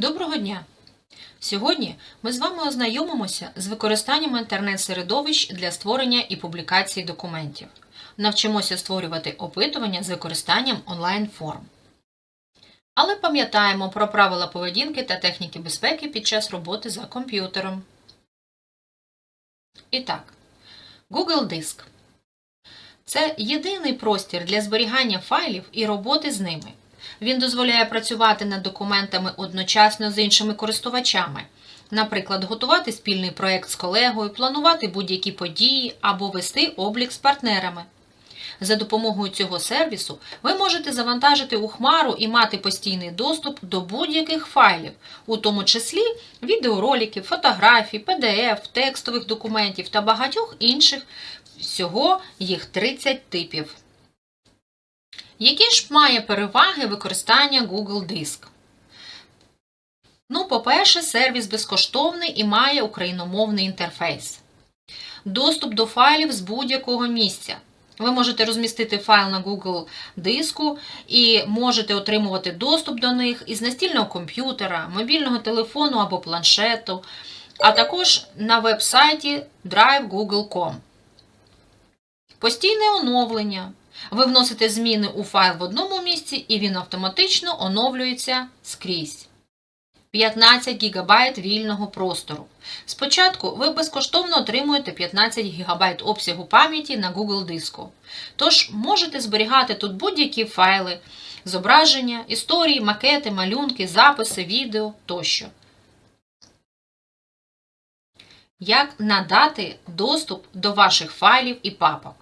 Доброго дня! Сьогодні ми з вами ознайомимося з використанням інтернет-середовищ для створення і публікації документів. Навчимося створювати опитування з використанням онлайн-форм. Але пам'ятаємо про правила поведінки та техніки безпеки під час роботи за комп'ютером. І так, Google Диск. Це єдиний простір для зберігання файлів і роботи з ними. Він дозволяє працювати над документами одночасно з іншими користувачами, наприклад, готувати спільний проєкт з колегою, планувати будь-які події або вести облік з партнерами. За допомогою цього сервісу ви можете завантажити у Хмару і мати постійний доступ до будь-яких файлів, у тому числі відеороликів, фотографій, PDF, текстових документів та багатьох інших. Всього їх 30 типів. Які ж має переваги використання Google Диск? Ну, по-перше, сервіс безкоштовний і має україномовний інтерфейс. Доступ до файлів з будь-якого місця. Ви можете розмістити файл на Google диску і можете отримувати доступ до них із настільного комп'ютера, мобільного телефону або планшету, а також на веб-сайті drive.google.com. Постійне оновлення. Ви вносите зміни у файл в одному місці і він автоматично оновлюється скрізь. 15 ГБ вільного простору. Спочатку ви безкоштовно отримуєте 15 ГБ обсягу пам'яті на Google диску. Тож можете зберігати тут будь-які файли, зображення, історії, макети, малюнки, записи, відео тощо. Як надати доступ до ваших файлів і папок?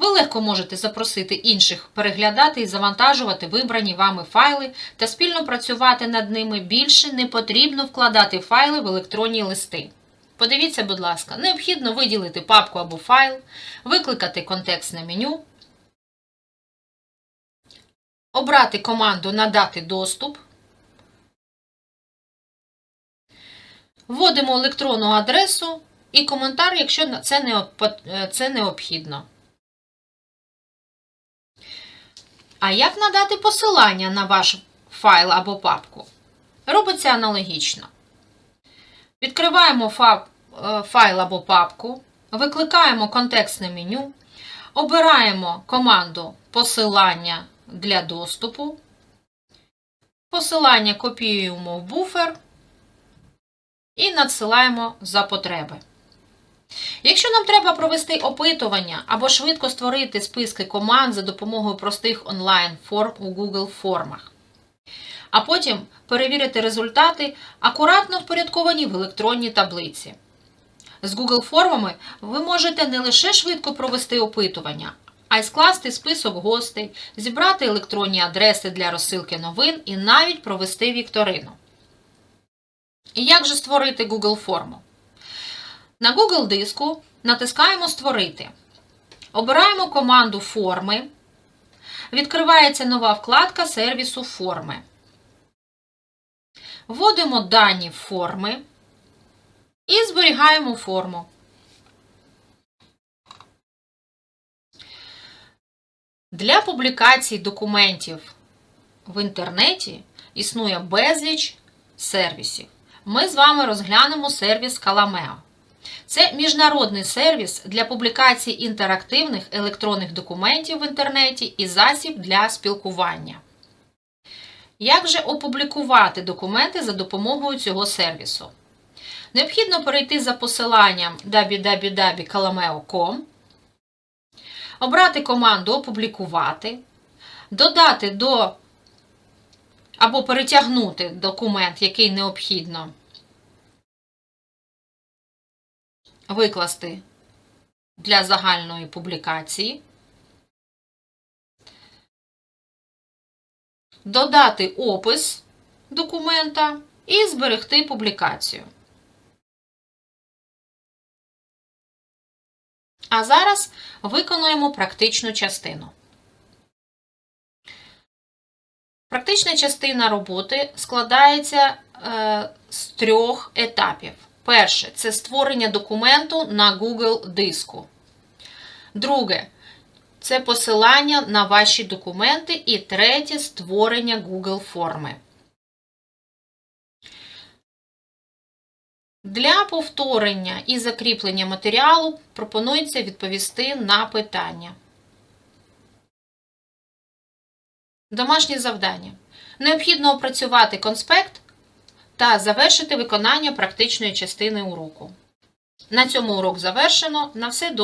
Ви легко можете запросити інших переглядати і завантажувати вибрані вами файли та спільно працювати над ними більше не потрібно вкладати файли в електронні листи. Подивіться, будь ласка, необхідно виділити папку або файл, викликати контекстне меню, обрати команду Надати доступ. Вводимо електронну адресу і коментар, якщо це це необхідно. А як надати посилання на ваш файл або папку? Робиться аналогічно. Відкриваємо файл або папку, викликаємо контекстне меню, обираємо команду посилання для доступу. Посилання копіюємо в буфер і надсилаємо за потреби. Якщо нам треба провести опитування або швидко створити списки команд за допомогою простих онлайн-форм у Google формах, а потім перевірити результати, акуратно впорядковані в електронній таблиці. З Google формами ви можете не лише швидко провести опитування, а й скласти список гостей, зібрати електронні адреси для розсилки новин і навіть провести вікторину. І як же створити Google форму? На Google диску натискаємо Створити. Обираємо команду Форми. Відкривається нова вкладка сервісу Форми. Вводимо дані форми і зберігаємо форму. Для публікації документів в інтернеті існує безліч сервісів. Ми з вами розглянемо сервіс Calameo. Це міжнародний сервіс для публікації інтерактивних електронних документів в інтернеті і засіб для спілкування. Як же опублікувати документи за допомогою цього сервісу? Необхідно перейти за посиланням www.calameo.com, обрати команду Опублікувати, додати до або перетягнути документ, який необхідно викласти для загальної публікації, додати опис документа і зберегти публікацію. А зараз виконуємо практичну частину. Практична частина роботи складається е, з трьох етапів. Перше це створення документу на Google диску. Друге це посилання на ваші документи. І третє створення Google форми. Для повторення і закріплення матеріалу пропонується відповісти на питання. Домашнє завдання. Необхідно опрацювати конспект та завершити виконання практичної частини уроку. На цьому урок завершено. На все добре.